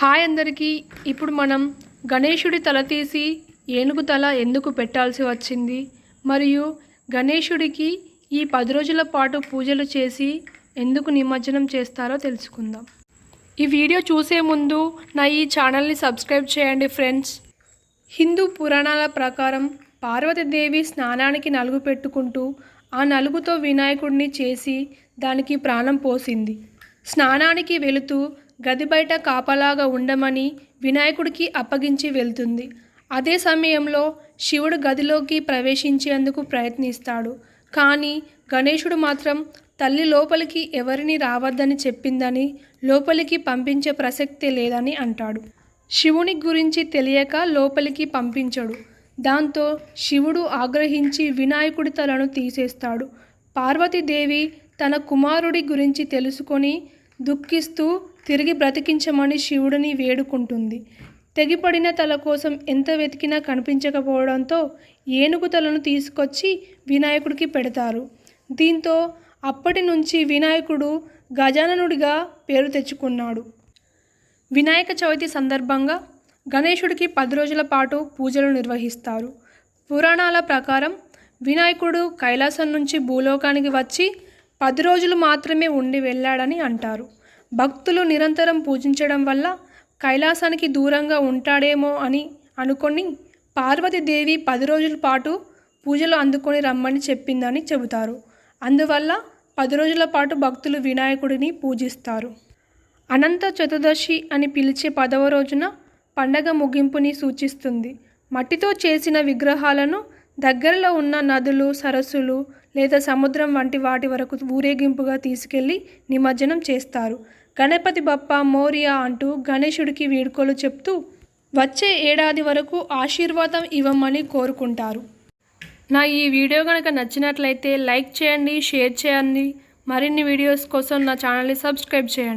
Hi అందరికీ. ఇప్పుడు మనం గణేశుడి తల తీసి ఏనుగు తల ఎందుకు పెట్టాల్సి వచ్చింది? మరియు గణేశుడికి ఈ పది రోజుల పాటు పూజలు చేసి ఎందుకు నిమజ్జనం చేస్తారో తెలుసుకుందాం. ఈ వీడియో చూసే ముందు నా ఈ ఛానల్ని సబ్స్క్రైబ్ చేయండి ఫ్రెండ్స్. హిందూ పురాణాల ప్రకారం పార్వతీదేవి స్నానానికి నలుగు పెట్టుకుంటూ ఆ నలుగుతో వినాయకుడిని చేసి దానికి ప్రాణం పోసింది. స్నానానికి వెళుతూ గది బయట కాపలాగా ఉండమని వినాయకుడికి అప్పగించి వెళ్తుంది. అదే సమయంలో శివుడు గదిలోకి ప్రవేశించేందుకు ప్రయత్నిస్తాడు. కానీ గణేశుడు మాత్రం తల్లి లోపలికి ఎవరిని రావద్దని చెప్పిందని లోపలికి పంపించే ప్రసక్తే లేదని అంటాడు. శివుని గురించి తెలియక లోపలికి పంపించడు. దాంతో శివుడు ఆగ్రహించి వినాయకుడి తలను తీసేస్తాడు. పార్వతీదేవి తన కుమారుడి గురించి తెలుసుకొని దుఃఖిస్తూ తిరిగి బ్రతికించమని శివుడిని వేడుకుంటుంది. తెగిపడిన తల కోసం ఎంత వెతికినా కనిపించకపోవడంతో ఏనుగు తలను తీసుకొచ్చి వినాయకుడికి పెడతారు. దీంతో అప్పటి నుంచి వినాయకుడు గజాననుడిగా పేరు తెచ్చుకున్నాడు. వినాయక చవితి సందర్భంగా గణేశుడికి పది రోజుల పాటు పూజలు నిర్వహిస్తారు. పురాణాల ప్రకారం వినాయకుడు కైలాసం నుంచి భూలోకానికి వచ్చి పది రోజులు మాత్రమే ఉండి వెళ్ళాడని అంటారు. భక్తులు నిరంతరం పూజించడం వల్ల కైలాసానికి దూరంగా ఉంటాడేమో అని అనుకొని పార్వతీదేవి పది రోజుల పాటు పూజలు అందుకొని రమ్మని చెప్పిందని చెబుతారు. అందువల్ల పది రోజుల పాటు భక్తులు వినాయకుడిని పూజిస్తారు. అనంత చతుర్దశి అని పిలిచే పదవ రోజున పండగ ముగింపుని సూచిస్తుంది. మట్టితో చేసిన విగ్రహాలను దగ్గరలో ఉన్న నదులు సరస్సులు లేదా సముద్రం వంటి వాటి వరకు ఊరేగింపుగా తీసుకెళ్ళి నిమజ్జనం చేస్తారు. గణపతి బప్ప మోరియా అంటూ గణేశుడికి వీడ్కోలు చెప్తూ వచ్చే ఏడాది వరకు ఆశీర్వాదం ఇవ్వమని కోరుకుంటారు. నా ఈ వీడియో కనుక నచ్చినట్లయితే లైక్ చేయండి షేర్ చేయండి. మరిన్ని వీడియోస్ కోసం నా ఛానల్ని సబ్స్క్రైబ్ చేయండి.